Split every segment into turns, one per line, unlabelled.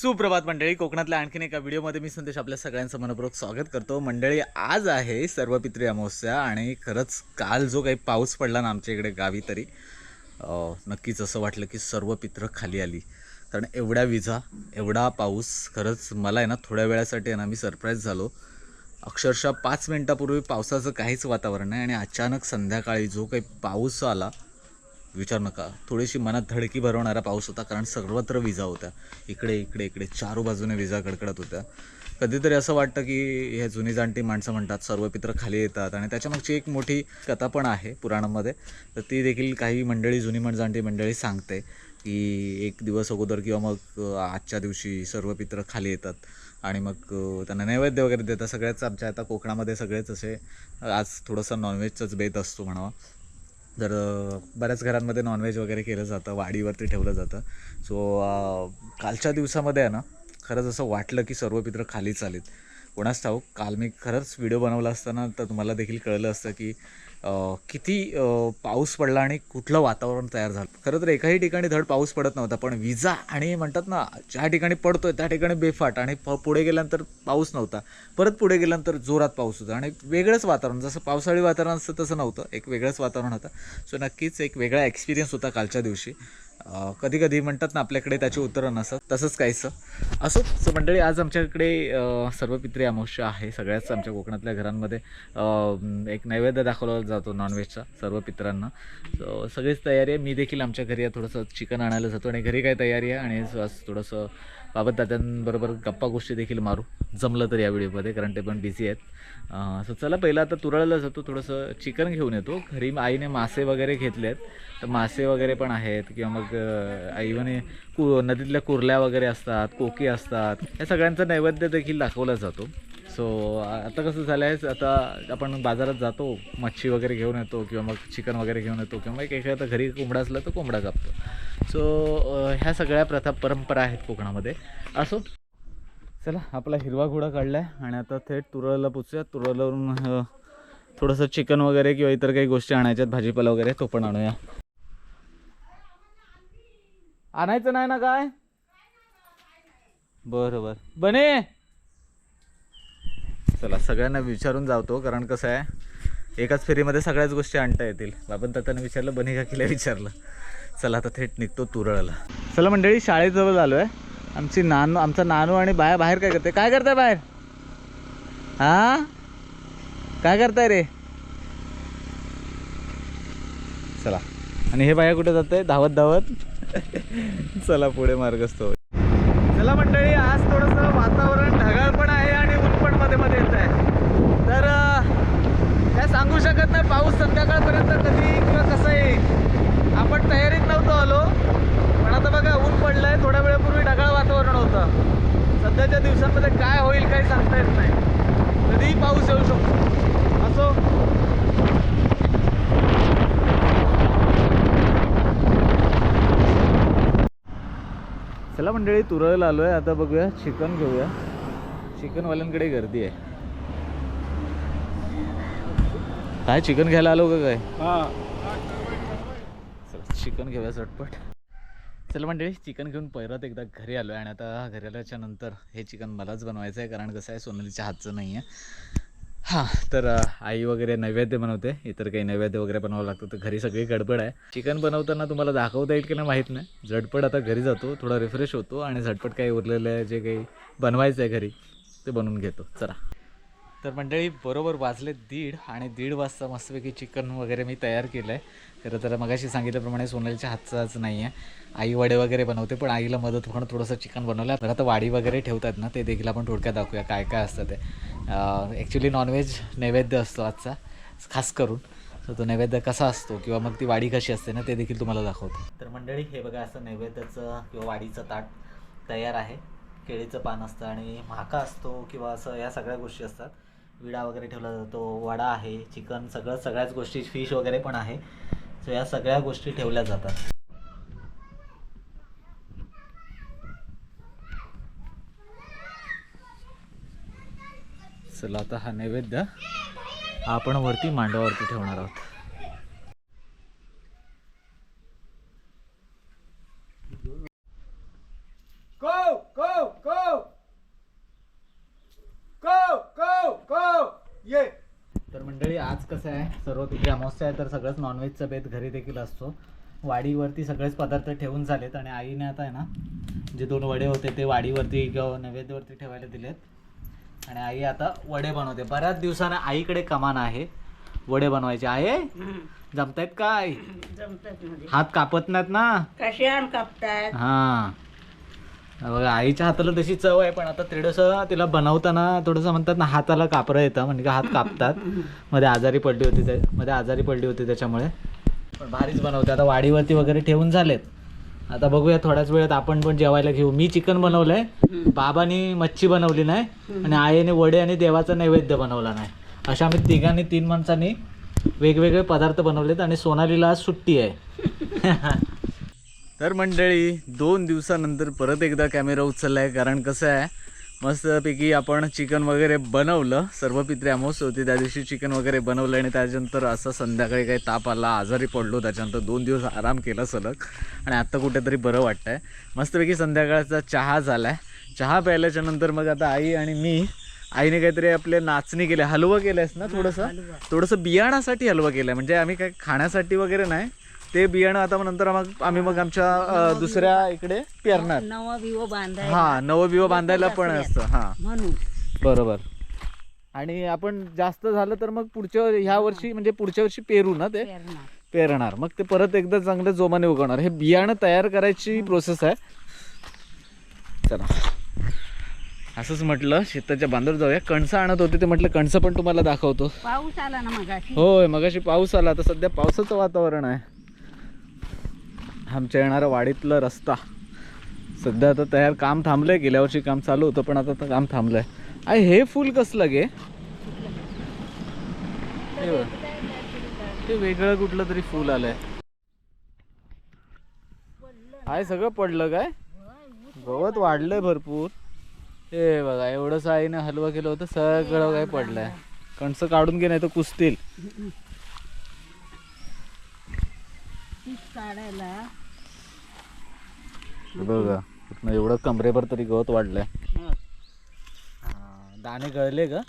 सुप्रभात मंडळी. कोकणातल्या आणखीन एका व्हिडिओमध्ये मी संदेश आपल्या सगळ्यांचं मनपूर्वक स्वागत करतो. मंडळी आज आहे सर्व पित्री अमावस्या आणि खरंच काल जो काही पाऊस पडला ना आमच्या इकडे गावी तरी नक्कीच असं वाटलं की सर्व पित्रं खाली आली. कारण एवढ्या विजा एवढा पाऊस खरंच मला आहे ना थोड्या वेळासाठी आहे ना मी सरप्राईज झालो. अक्षरशः पाच मिनटापूर्वी पावसाचं काहीच वातावरण नाही आणि अचानक संध्याकाळी जो काही पाऊस आला विचार नका. थोडीशी मनात धडकी भरवणारा पाऊस होता कारण सर्वत्र विजा होत्या. इकडे इकडे इकडे चारू बाजूने विजा कडकडत होत्या. कधीतरी असं वाटतं की हे जुनी जाणती माणसं म्हणतात सर्व पित्र खाली येतात. आणि त्याच्यामागची एक मोठी कथा पण आहे पुराणामध्ये. तर ती देखील काही मंडळी जुनी म्हण जाणती मंडळी सांगते की एक दिवस अगोदर किंवा मग आजच्या दिवशी सर्व पित्र खाली येतात. आणि मग त्यांना नैवेद्य वगैरे देतात. सगळ्याच आमच्या आता कोकणामध्ये सगळेच असे आज थोडंसं नॉनव्हेजचंच बेत असतो म्हणावा. जर बऱ्याच घरांमध्ये नॉनव्हेज वगैरे केलं जातं वाडीवरती ठेवलं जातं. सो कालच्या दिवसामध्ये आहे ना खरंच असं वाटलं की सर्व पित्र खालीच आलीत. कोणाच ठाऊक काल मी खरंच व्हिडिओ बनवला असताना तर तुम्हाला देखील कळलं असतं की किती पाऊस पडला आणि कुठलं वातावरण तयार झालं? खरं तर एकाही ठिकाणी धड पाऊस पडत नव्हता पण विजा आणि म्हणतात ना ज्या ठिकाणी पडतोय त्या ठिकाणी बेफाट आणि प पुढे गेल्यानंतर पाऊस नव्हता. परत पुढे गेल्यानंतर जोरात पाऊस होता आणि वेगळंच वातावरण जसं पावसाळी वातावरण असतं तसं नव्हतं. एक वेगळंच वातावरण होतं. सो नक्कीच एक वेगळा एक्सपिरियन्स होता कालच्या दिवशी. कधी कधी म्हणतात ना आपल्याकडे त्याची उत्तरं नसत तसंच काहीसं. असो सो मंडळी आज आमच्याकडे सर्व पित्री अमावस्या आहे सगळ्याच आमच्या कोकणातल्या घरांमध्ये. एक नैवेद्य दाखवला जातो नॉनव्हेजचा सर्व पित्रांना. सो सगळीच तयारी आहे. मी देखील आमच्या घरी थोडंसं चिकन आणायला जातो आणि घरी काय तयारी आहे आणि थोडंसं बाबत दादांबरोबर गप्पा गोष्टी देखील मारू. जमलं तर या व्हिडिओमध्ये कारण ते पण बिझी आहेत. सो चला पहिलं आता तुरळला जातो थोडंसं चिकन घेऊन येतो. घरी आईने मासे वगैरे घेतले आहेत तर मासे वगैरे पण आहेत किंवा मग इवन कु नदीतल्या कुर्ल्या वगैरे असतात कोकी असतात या सगळ्यांचा नैवेद्य देखील दाखवला जातो. सो आता कसं झालं आहे आता आपण बाजारात जातो मच्छी वगैरे घेऊन येतो किंवा मग चिकन वगैरे घेऊन येतो किंवा मग एखादा घरी कोंबडा असला तर कोंबडा कापतो. सो ह्या सगळ्या प्रथा परंपरा आहेत कोकणामध्ये. असो चला आपला हिरवा घोडा काढला आहे आणि आता थेट तुरळला पोचूया. तुरळवरून थोडंसं चिकन वगैरे किंवा इतर काही गोष्टी आणायच्यात भाजीपाला वगैरे तो पण आणूया. आणायचं नाही ना काय? बरं बरं. बने! चला सगळ्यांना विचारून जावतो कारण कसं आहे एकाच फेरीमध्ये सगळ्याच गोष्टी आणता येतील. बाबन तात्याने विचारलं बनी काकीला विचारलं. चला आता थेट निघतो तुरळला. चला मंडळी शाळेजवळ आलो आहे आमची नानू आमचा नानू आणि बाया बाहेर काय करते? काय करताय बाहेर? हा? काय करताय रे? चला. आणि हे बाया कुठे जाते? धावत धावत चला पुढे मार्गस्थ चला मंडळी आज थोडंसं वातावरण ढगाळ पण आहे आणि ऊन पण मध्ये मध्ये येत आहे तर अं, काय सांगू शकत नाही पाऊस संध्याकाळपर्यंत कधी किंवा कसं येईल आपण तयारीत नव्हतो आलो पण आता बघा ऊन पडलं आहे थोड्या वेळापूर्वी ढगाळ वातावरण होतं. सध्याच्या दिवसांमध्ये काय होईल काही सांगता येत नाही. कधीही पाऊस येऊ शकतो. असो. चला मंडळी तुरळला आलो आहे आता बघूया चिकन घेऊया. चिकनवाल्यांकडे गर्दी आहे. काय चिकन घ्यायला आलो का काय? चला चिकन घेऊया झटपट. चला मंडळी चिकन घेऊन परत एकदा घरी आलो आहे आणि आता घरी आल्याच्यानंतर हे चिकन मलाच बनवायचं आहे कारण कसं आहे सोनालीच्या हातचं नाही आहे हां तर आई वगैरे नैवेद्य बनवते. इतर काही नैवेद्य वगैरे बनवावं लागतं तर घरी सगळी गडबड आहे. चिकन बनवताना तुम्हाला दाखवता येईल की नाही माहीत नाही. झटपट आता घरी जातो थोडा रिफ्रेश होतो आणि झटपट काही उरलेलं आहे जे काही बनवायचं आहे घरी ते बनवून घेतो. चला. तर मंडळी बरोबर वाजले दीड आणि दीड वाजता मस्तपैकी चिकन वगैरे मी तयार केलं आहे खरं तर मगाशी सांगितल्याप्रमाणे सोनालीच्या हातचाच नाही आहे आई वडे वगैरे बनवते पण आईला मदत म्हणून थोडंसं चिकन बनवलं तर आता वाडी वगैरे ठेवतात ना ते देखील आपण थोडक्यात दाखवूया काय काय असतं ते. ॲक्च्युली नॉनव्हेज नैवेद्य असतो आजचा खास करून. तर तो नैवेद्य कसा असतो किंवा मग ती वाडी कशी असते ना ते देखील तुम्हाला दाखवतो. तर मंडळी हे बघा असं नैवेद्याचं किंवा वाडीचं ताट तयार आहे. केळीचं पान असतं आणि म्हाका असतो किंवा असं या सगळ्या गोष्टी असतात. विडा वगैरे ठेवला जातो वडा आहे चिकन सगळं सगळ्याच गोष्टी फिश वगैरे पण आहे. सो या सगळ्या गोष्टी ठेवल्या जातात. चला आता हा नैवेद्य आपण वरती मांडवावरती ठेवणार आहोत. अमावस्या आहे तर सगळंच नॉनव्हेजचा बेत घरी देखील असतो. वाडीवरती सगळेच पदार्थ ठेवून झालेत आणि आईने आता आहे ना जे दोन वडे होते ते वाडीवरती किंवा नैवेद्यवरती ठेवायला दिलेत. आणि आई आता वडे बनवते. बऱ्याच दिवसाने आईकडे कमान आहे. वडे बनवायचे. आहे जमतायत काय हात कापत नाहीत ना?
कशान कापतात
हा. बघा आईच्या हाताला तशी चव आहे पण आता थोडंसं तिला बनवताना थोडंसं म्हणतात ना हाताला कापरं येतं म्हणजे का हात कापतात. मध्ये आजारी पडली होती त्या मध्ये आजारी पडली होती त्याच्यामुळे. पण भारीच बनवते. आता वाडीवरती वगैरे ठेवून झालेत. आता बघूया थोड्याच वेळात आपण पण जेवायला घेऊ. मी चिकन बनवलंय बाबानी मच्छी बनवली नाही आणि आईने वडे आणि देवाचा नैवेद्य बनवला नाही. अशा आम्ही तिघांनी तीन माणसांनी वेगवेगळे पदार्थ बनवलेत आणि सोनालीला आज सुट्टी आहे. तर मंडळी दोन दिवसानंतर परत एकदा कॅमेरा उचलला आहे कारण कसं आहे मस्तपैकी आपण चिकन वगैरे बनवलं सर्व पित्री अमावस्या होती त्या दिवशी चिकन वगैरे बनवलं आणि त्याच्यानंतर असं संध्याकाळी काही ताप आला आजारी पडलो त्याच्यानंतर दोन दिवस आराम केला सलग. आणि आत्ता कुठेतरी बरं वाटतंय. मस्तपैकी संध्याकाळचा चहा झाला आहे चहा प्यायल्याच्या नंतर मग आता आई आणि मी आईने काहीतरी आपले नाचणी केले हलवं केलंयस ना थोडंसं? थोडंसं बियाणासाठी हलवा केलाय. म्हणजे आम्ही काय खाण्यासाठी वगैरे नाही ते बियाणं आता मग नंतर मग आम्ही मग आमच्या दुसऱ्या इकडे पेरणार.
नवा बिवो बांधाय
हा नवं बिवं बांधायला पण असतं हा.
म्हणून.
बरोबर. आणि आपण जास्त झालं तर मग पुढच्या ह्या वर्षी म्हणजे पुढच्या वर्षी पेरू ना ते?
पेरणार.
पेरणार. मग ते परत एकदा चांगलं जोमाने उगवणार. हे बियाणं तयार करायची प्रोसेस आहे. चला. असंच म्हटलं शेताच्या बांधवर जाऊया. कणसं आणत होते ते म्हटलं कणसं पण तुम्हाला दाखवतो.
पाऊस आला ना मगाशी?
होय मगाशी पाऊस आला. आता सध्या पावसाचं वातावरण आहे. आमच्या येणारा वाडीतला रस्ता. सध्या आता तयार काम थांबलंय गेल्या वर्षी काम चालू होतं पण आता तर काम थांबलंय. आहे हे फुल कसलं गे? हे बघ. ते वेगळं कुठलं तरी फुल आलंय. आहे सगळं पडलं काय? गवत वाढलंय भरपूर. हे बघा एवढंच आईने हलवा केलं होतं सगळं काय पडलंय. कणसं काढून घे नाही तर कुसतील
काढायला.
हे बघा एवढं कमरेभर तरी गवत वाढलंय. हो. दाणे गळले ग.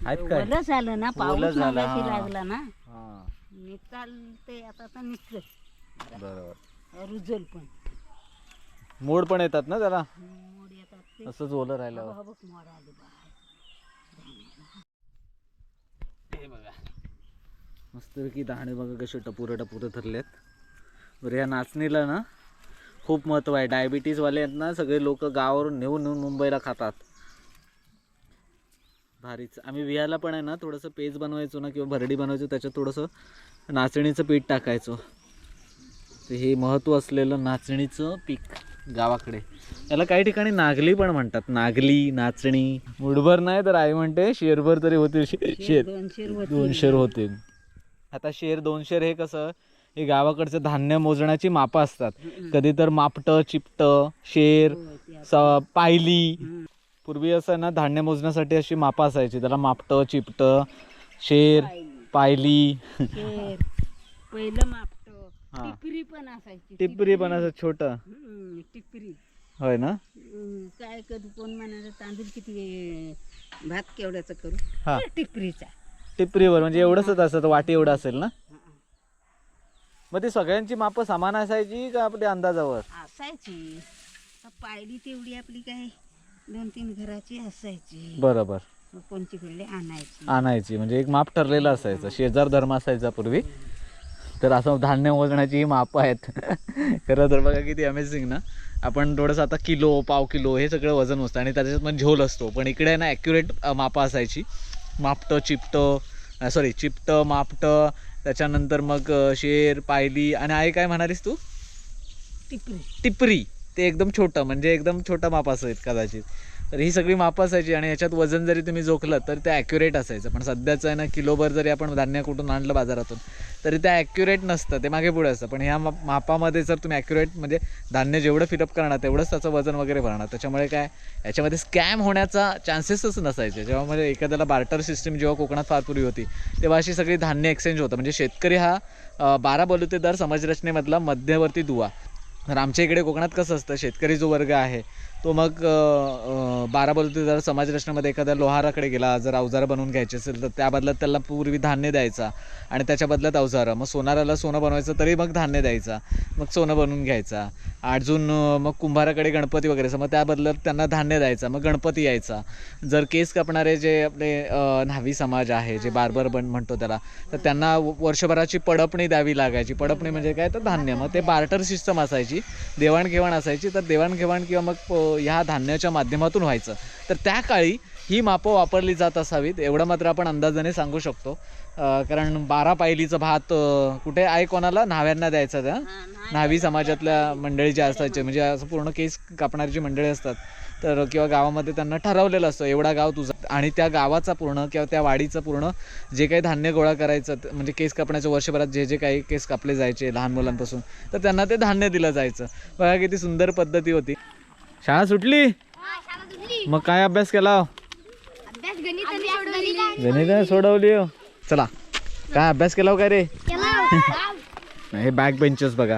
आहेत काय?
ओलं झालं ना
ओलं
पाऊस
झालं,
मगाशी
हा.
लागला ना.
हा.
मी चालते आता तर निघत
बरोबर.
रुजल पण.
मोड पण येतात ना त्याला?
मोड येतात ते.
असंच ओलं राहिल्यावर.
मोड आले बाहेर
हे मस्तपैकी दाणे बघा कसे टपुरे टपुरे ठरलेत बरं या नाचणीला ना खूप महत्त्व आहे. डायबिटीजवाले आहेत ना सगळे लोक गावावरून नेऊन नेऊन मुंबईला खातात. भारीच. आम्ही वियाला पण आहे ना थोडंसं पेज बनवायचो ना किंवा भरडी बनवायचो त्याच्यात थोडंसं नाचणीचं पीठ टाकायचो. तर हे महत्त्व असलेलं नाचणीचं पीक गावाकडे. याला काही ठिकाणी नागली पण म्हणतात. नागली नाचणी. मुठभर नाही तर आई म्हणते शेरभर तरी होतील शेर दोन शेर होतील. आता शेर दोन शेर हे कसं हे गावाकडचं धान्य मोजण्याची मापं असतात. कधी तर मापटं चिपटं शेर पायली. पूर्वी असं ना धान्य मोजण्यासाठी अशी मापं असायची. त्याला मापटं चिपटं शेर पायली.
पहिलं मापट.
हा.
टिपरी पण असायची.
टिपरी पण असं छोटं.
टिपरी.
होय ना?
काय कधी कोण म्हणाले तांदूळ किती भात केवढ्याचा करू?
हा.
टिपरीचा.
टिपरीवर म्हणजे एवढंच असतं वाटी एवढं असेल ना? मग ती सगळ्यांची मापं समान असायची का आपल्या अंदाजावर?
असायची. पायली तेवढी आपली काय दोन तीन घराची असायची.
बरोबर.
मग कोणतीकडले आणायची.
आणायची म्हणजे एक माप ठरलेलं असायचं. शेजार धर्म असायचा पूर्वी. तर असं धान्य मोजण्याची ही मापं आहेत. खरं तर बघा किती अमेझिंग ना. आपण थोडंसं आता किलो पाव किलो हे सगळं वजन मोजतं आणि त्याच्यात पण झोल असतो. पण इकडे ना ॲक्युरेट मापं असायची. मापटं चिपटं सॉरी चिपटं मापटं त्याच्यानंतर मग शेर पायली आणि आई काय म्हणालीस तू?
टिपरी.
टिपरी. ते एकदम छोटं म्हणजे एकदम छोटं माप असायचं कदाचित. तर ही सगळी माप असायची आणि याच्यात वजन जरी तुम्ही जोखलं तर ते ॲक्युरेट असायचं. पण सध्याचं आहे ना किलोभर जरी आपण धान्य कुठून आणलं बाजारातून तरी ते ॲक्युरेट नसतं ते मागे पुढे असतं. पण ह्या मापामध्ये जर तुम्ही ॲक्युरेट म्हणजे धान्य जेवढं फिलअप करणार तेवढंच त्याचं वजन वगैरे भरणार. त्याच्यामुळे काय याच्यामध्ये स्कॅम होण्याचा चान्सेसच नसायचे. जेव्हा म्हणजे एखाद्याला बार्टर सिस्टीम जेव्हा कोकणात फार पूर्वी होती तेव्हा अशी सगळी धान्य एक्सचेंज होतं. म्हणजे शेतकरी हा बारा बलुतेदार समाजरचनेमधला मध्यवर्ती दुवा. तर आमच्या इकडे कोकणात कसं असतं शेतकरी जो वर्ग आहे तो मग बारा बलुते जर समाज रचनेमध्ये एखाद्या लोहाराकडे गेला जर अवजारं बनवून घ्यायचे असेल तर त्या बदल्यात त्याला पूर्वी धान्य द्यायचा आणि त्याच्या बदल्यात अवजारं. मग सोनाराला सोनं बनवायचं तरी मग धान्य द्यायचा. मग सोनं बनवून घ्यायचा. अजून मग कुंभाराकडे गणपती वगैरे असं मग त्या बदल्यात त्यांना धान्य द्यायचा. मग गणपती यायचा. जर केस कापणारे जे आपले न्हावी समाज आहे जे बार्बर बन म्हणतो त्याला तर त्यांना व- वर्षभराची पडपणी द्यावी लागायची. पडपणी म्हणजे काय? तर धान्य. मग ते बार्टर सिस्टम असायची. देवाणघेवाण असायची. तर देवाणघेवाण किंवा मग ह्या धान्याच्या माध्यमातून व्हायचं. तर त्या काळी ही मापं वापरली जात असावीत एवढं मात्र आपण अंदाजाने सांगू शकतो. कारण बारा पायलीचं भात कुठे आहे कोणाला? न्हाव्यांना द्यायचं त्या न्हावी समाजातल्या मंडळी ज्या असायचे म्हणजे असं पूर्ण केस कापणारी जी मंडळी असतात तर किंवा गावामध्ये त्यांना ठरवलेलं असतं एवढा गाव तुझा. आणि त्या गावाचा पूर्ण किंवा त्या वाडीचं पूर्ण जे काही धान्य गोळा करायचं म्हणजे केस कापण्याच्या वर्षभरात जे जे काही केस कापले जायचे लहान मुलांपासून तर त्यांना ते धान्य दिलं जायचं. बघा किती सुंदर पद्धती होती. शाळा सुटली? मग काय अभ्यास केला? गणित सोडवली. हो. चला काय अभ्यास केला हो काय रे? हे बॅक बेंचेस बघा.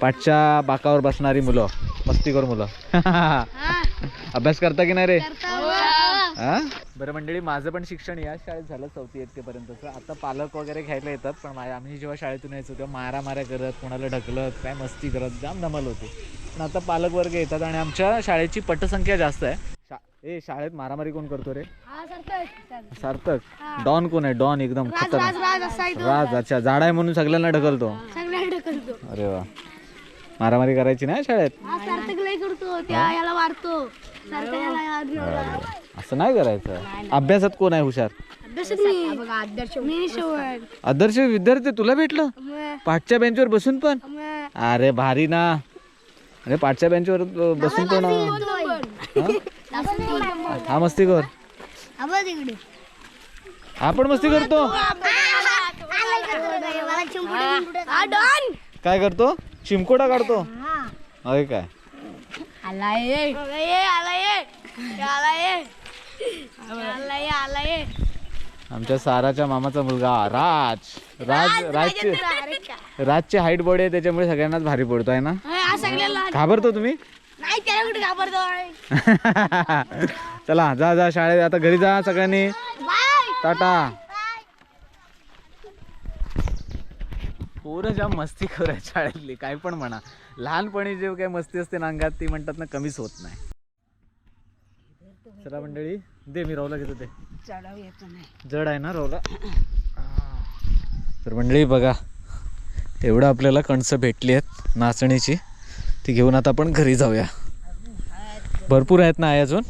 पाठच्या बाकावर बसणारी मुलं मस्तीखोर मुलं. अभ्यास करता की नाही रे? हा? बरं मंडळी माझं पण शिक्षण या शाळेत झालं चौथी इयत्तेपर्यंतचं आता पालक वगैरे घ्यायला येतात पण आम्ही जेव्हा शाळेतून यायचो तेव्हा मारा माऱ्या करत कोणाला ढकलत काय मस्ती करत जाम धमाल होती. पण आता पालक वर्ग येतात आणि आमच्या शाळेची पटसंख्या जास्त आहे. शा ए शाळेत मारामारी कोण करतो रे? सार्थक. डॉन कोण आहे? डॉन एकदम खतरनाक. राज अच्छा जाडा आहे म्हणून सगळ्यांना ढकलतो. अरे वा. मारामारी करायची नाही शाळेत? असं नाही करायचं. अभ्यासात कोण आहे हुशार?
अभ्यासात मी बघा आदर्श मी शेवट
आदर्श विद्यार्थी तुला भेटलं? पाठच्या बेंचवर बसून पण? अरे भारी ना. अरे पाठच्या बेंचवर बसून पण हा? हा? मस्ती कर.
तिकडे
हा पण मस्ती करतो. काय करतो? चिमकोडा काढतो? अरे काय?
आलाय.
आमच्या साराच्या मामाचा मुलगा राज. राज राजचे राजची हाईट बॉडी आहे त्याच्यामुळे सगळ्यांनाच भारी पडतो आहे ना?
हा
घाबरतो तुम्ही?
नाही त्याला कुठे घाबरतो
चला जा जा शाळेत. आता घरी जा सगळ्यांनी.
बाय.
टाटा. पोरं ज्या मस्ती करायच्या शाळेतली काय पण म्हणा. लहानपणी जे काही मस्ती असते ना अंगात ती म्हणतात ना कमीच होत नाही. चला मंडळी दे मी राहुला घेतो ते. जड आहे ना राहुला तर मंडळी बघा एवढं आपल्याला कणसं भेटली आहेत नाचणीची ती घेऊन आता आपण घरी जाऊया. भरपूर आहेत ना आई अजून?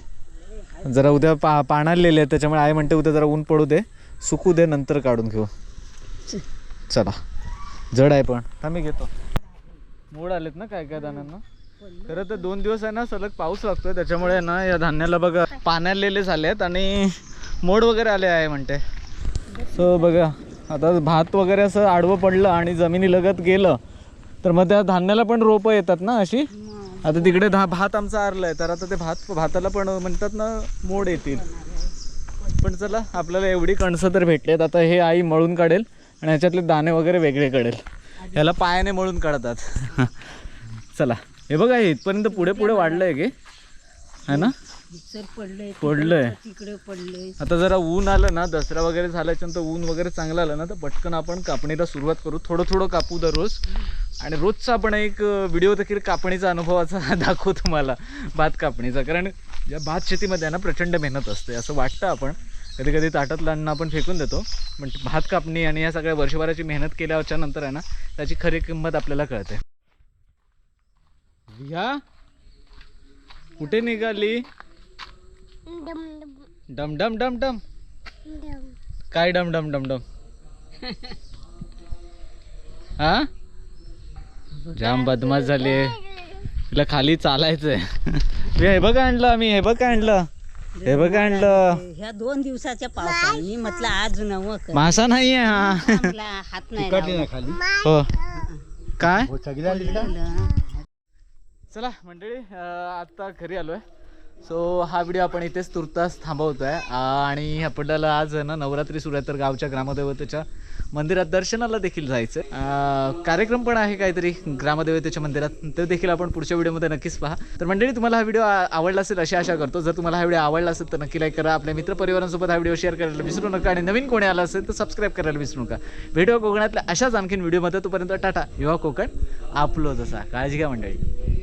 जरा उद्या पा पाण्यालेले आहेत त्याच्यामुळे आई म्हणते उद्या जरा ऊन पडू दे. सुकू दे नंतर काढून घेऊ. चला. जड आहे पण. थांब मी घेतो. मोड आलेत ना काय काय धान्यांना खरं तर दोन दिवस आहे ना सलग पाऊस लागतोय त्याच्यामुळे ना या धान्याला बघा पाण्यालेले झालेत आणि मोड वगैरे आले आहे म्हणते. सो बघा आता भात वगैरे असं आडवं पडलं आणि जमिनी लगत गेलं तर मग त्या धान्याला पण रोपं येतात ना अशी? आता तिकडे धा भात आमचं आहे तर आता ते भात भाताला पण म्हणतात ना मोड येतील. पण चला आपल्याला एवढी कणसं तर भेटलेत आता हे आई मळून काढेल. आणि ह्याच्यातले दाणे वगैरे वेगळे काढेल ह्याला पायाने मळून काढतात. चला. हे बघा हे इथपर्यंत पुढे पुढे वाढलंय गे है ना?
सर पडलंय
पडलंय.
तिकडे पडलंय.
आता जरा ऊन आलं ना दसरा वगैरे झाल्याच्यानंतर ऊन वगैरे चांगलं आलं ना तर पटकन आपण कापणीला सुरुवात करू. थोडं थोडं कापू दररोज. आणि रोजचा आपण एक व्हिडिओ देखील कापणीचा अनुभवाचा दाखवू तुम्हाला भात कापणीचा. कारण या भात शेतीमध्ये आहे ना प्रचंड मेहनत असते. असं वाटतं आपण. कधी कधी ताटातलं अन्न आपण फेकून देतो. पण भात कापणी आणि या सगळ्या वर्षभराची मेहनत केल्याच्यानंतर आहे ना त्याची खरी किंमत आपल्याला कळते. या कुठे निघाली? डम डम डम डम. काय डम डम डम डम हा? जाम बदमाश झाली तिला खाली चालायचंय. मी हे बघ आणलं आम्ही हे बघ आणलं. हे बघ आणलं.
ह्या दोन दिवसाच्या पावसाने मी म्हटलं आज नवं कर.
मासा नाहीये हा.
मला हात नाही लावला.
हो. काय?
पडलं.
चला मंडळी अं, आता घरी आलोय. सो हा व्हिडिओ आपण इथेच तुर्तास थांबवतोय. आणि आपल्याला आज आहे ना नवरात्री सुरू आहे तर गावच्या ग्रामदेवतेच्या मंदिरात दर्शनाला देखील जायचं कार्यक्रम पण आहे काहीतरी ग्रामदेवतेच्या मंदिरात. ते देखील आपण पुढच्या व्हिडिओमध्ये नक्कीच पहा. तर मंडळी तुम्हाला हा व्हिडिओ आवडला असेल अशी आशा करतो. जर तुम्हाला हा व्हिडिओ आवडला असेल तर नक्की लाईक करा. आपल्या मित्रपरिवारांसोबत हा व्हिडिओ शेअर करायला विसरू नका आणि नवीन कोणी आला असेल तर सबस्क्राईब करायला विसरू नका. व्हिडिओ कोकणातल्या अशाच आणखीन व्हिडिओमध्ये. तोपर्यंत टाटा. युवा कोकण आपलो जसा. काळजी घ्या मंडळी.